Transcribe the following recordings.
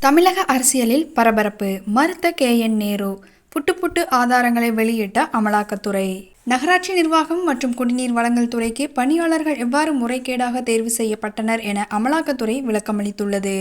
தமிழக அரசியலில் பரபரப்பு. மறுத்த கே. என். நேரு. புட்டு புட்டு ஆதாரங்களை வெளியிட்ட அமலாக்கத்துறை. நகராட்சி நிர்வாகம் மற்றும் குடிநீர் வழங்கல் துறைக்கு பணியாளர்கள் எவ்வாறு முறைகேடாக தேர்வு செய்யப்பட்டனர் என அமலாக்கத்துறை விளக்கமளித்துள்ளது.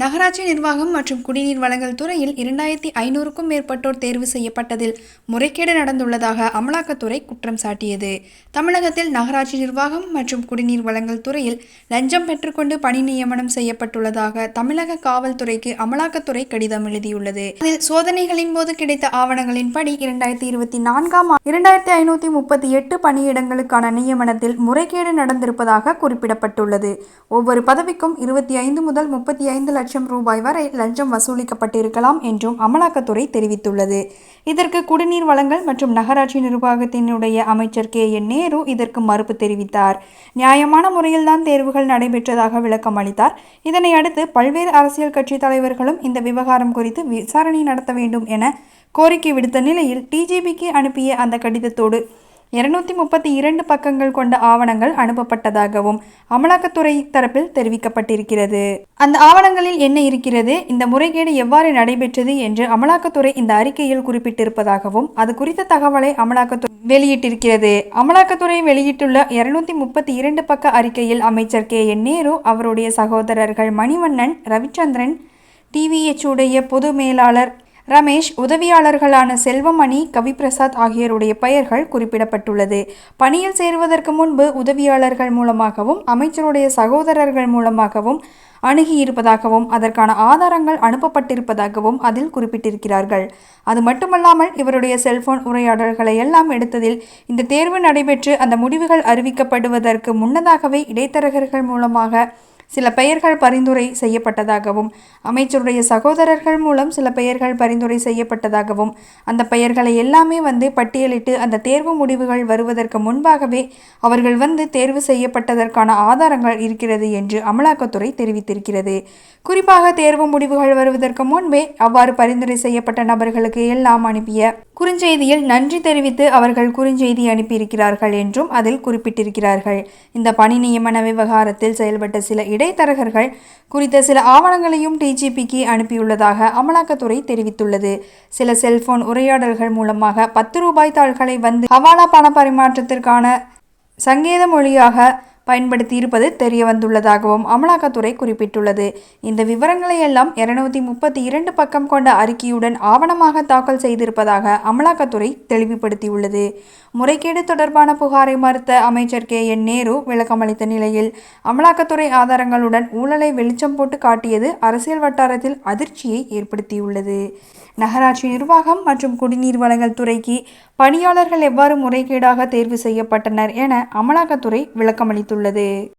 நகராட்சி நிர்வாகம் மற்றும் குடிநீர் வழங்கல் துறையில் இரண்டாயிரத்தி ஐநூறுக்கும் மேற்பட்டோர் தேர்வு செய்யப்பட்டதில் முறைகேடு நடந்துள்ளதாக அமலாக்கத்துறை குற்றம் சாட்டியது. தமிழகத்தில் நகராட்சி நிர்வாகம் மற்றும் குடிநீர் வழங்கல் துறையில் லஞ்சம் பெற்றுக்கொண்டு பணி நியமனம் செய்யப்பட்டுள்ளதாக தமிழக காவல்துறைக்கு அமலாக்கத்துறை கடிதம் எழுதியுள்ளது. அதில் சோதனைகளின் போது கிடைத்த ஆவணங்களின்படி இரண்டாயிரத்தி இருபத்தி நான்காம் இரண்டாயிரத்தி ஐநூற்றி முப்பத்தி எட்டு பணியிடங்களுக்கான நியமனத்தில் முறைகேடு நடந்திருப்பதாக குறிப்பிடப்பட்டுள்ளது. ஒவ்வொரு பதவிக்கும் இருபத்தி ஐந்து முதல் முப்பத்தி ஐந்து லட்சம் ரூபாய் வரை லஞ்சம் வசூலிக்கப்பட்டிருக்கலாம் என்றும் அமலாக்கத்துறை தெரிவித்துள்ளது. இதற்கு குடிநீர் வழங்கல் மற்றும் நகராட்சி நிர்வாகத்தினுடைய அமைச்சர் கே. என். நேரு இதற்கு மறுப்பு தெரிவித்தார். நியாயமான முறையில்தான் தேர்வுகள் நடைபெற்றதாக விளக்கம் அளித்தார். இதனை அடுத்து பல்வேறு அரசியல் கட்சி தலைவர்களும் இந்த விவகாரம் குறித்து விசாரணை நடத்த வேண்டும் என கோரிக்கை விடுத்த நிலையில் டிஜிபிக்கு அனுப்பிய அந்த கடிதத்தோடு இருநூத்தி முப்பத்தி இரண்டு பக்கங்கள் கொண்ட ஆவணங்கள் அனுப்பப்பட்டதாகவும் அமலாக்கத்துறை தரப்பில் தெரிவிக்கப்பட்டிருக்கிறது. அந்த ஆவணங்களில் என்ன இருக்கிறது? இந்த முறைகேடு எவ்வாறு நடைபெற்றது என்று அமலாக்கத்துறை இந்த அறிக்கையில் குறிப்பிட்டிருப்பதாகவும் அது குறித்த தகவலை அமலாக்கத்துறை வெளியிட்டிருக்கிறது. அமலாக்கத்துறை வெளியிட்டுள்ள இருநூத்தி முப்பத்தி இரண்டு பக்க அறிக்கையில் அமைச்சர் கே. என். நேரு அவருடைய சகோதரர்கள் மணிவண்ணன் ரவிச்சந்திரன் டிவிஎச் உடைய பொது மேலாளர் ரமேஷ் உதவியாளர்களான செல்வமணி கவிப்பிரசாத் ஆகியோருடைய பெயர்கள் குறிப்பிடப்பட்டுள்ளது. பணியில் சேருவதற்கு முன்பு உதவியாளர்கள் மூலமாகவும் அமைச்சருடைய சகோதரர்கள் மூலமாகவும் அணுகியிருப்பதாகவும் அதற்கான ஆதாரங்கள் அனுப்பப்பட்டிருப்பதாகவும் அதில் குறிப்பிட்டிருக்கிறார்கள். அது மட்டுமல்லாமல் இவருடைய செல்போன் உரையாடல்களை எல்லாம் எடுத்ததில் இந்த தேர்வு நடைபெற்று அந்த முடிவுகள் அறிவிக்கப்படுவதற்கு முன்னதாகவே இடைத்தரகர்கள் மூலமாக சில பெயர்கள் பரிந்துரை செய்யப்பட்டதாகவும் அமைச்சருடைய சகோதரர்கள் மூலம் சில பெயர்கள் பரிந்துரை செய்யப்பட்டதாகவும் அந்த பெயர்களை எல்லாமே வந்து பட்டியலிட்டு அந்த தேர்வு முடிவுகள் வருவதற்கு முன்பாகவே அவர்கள் வந்து தேர்வு செய்யப்பட்டதற்கான ஆதாரங்கள் இருக்கிறது என்று அமலாக்கத்துறை தெரிவித்திருக்கிறது. குறிப்பாக தேர்வு முடிவுகள் வருவதற்கு முன்பே அவ்வாறு பரிந்துரை செய்யப்பட்ட நபர்களுக்கு எல்லாம் அனுப்பிய குறுஞ்செய்தியில் நன்றி தெரிவித்து அவர்கள் குறுஞ்செய்தி அனுப்பியிருக்கிறார்கள் என்றும் அதில் குறிப்பிட்டிருக்கிறார்கள். இந்த பணி நியமன விவகாரத்தில் செயல்பட்ட சில இடைத்தரகர்கள் குறித்த சில ஆவணங்களையும் டிஜிபிக்கு அனுப்பியுள்ளதாக அமலாக்கத்துறை தெரிவித்துள்ளது. சில செல்போன் உரையாடல்கள் மூலமாக பத்து ரூபாய் தாள்களை வந்து ஹவாலா பண பரிமாற்றத்திற்கான சங்கேத மொழியாக பயன்படுத்தி இருப்பது தெரிய வந்துள்ளதாகவும் அமலாக்கத்துறை குறிப்பிட்டுள்ளது. இந்த விவரங்களை எல்லாம் இருநூத்தி முப்பத்தி இரண்டு பக்கம் கொண்ட அறிக்கையுடன் ஆவணமாக தாக்கல் செய்திருப்பதாக அமலாக்கத்துறை தெளிவுபடுத்தியுள்ளது. முறைகேடு தொடர்பான புகாரை மறுத்த அமைச்சர் கே. என். நேரு விளக்கமளித்த நிலையில் அமலாக்கத்துறை ஆதாரங்களுடன் ஊழலை வெளிச்சம் போட்டு காட்டியது அரசியல் வட்டாரத்தில் அதிர்ச்சியை ஏற்படுத்தியுள்ளது. நகராட்சி நிர்வாகம் மற்றும் குடிநீர் வழங்கல் துறைக்கு பணியாளர்கள் எவ்வாறு முறைகேடாக தேர்வு செய்யப்பட்டனர் என அமலாக்கத்துறை விளக்கமளித்துள்ளது. cápsula de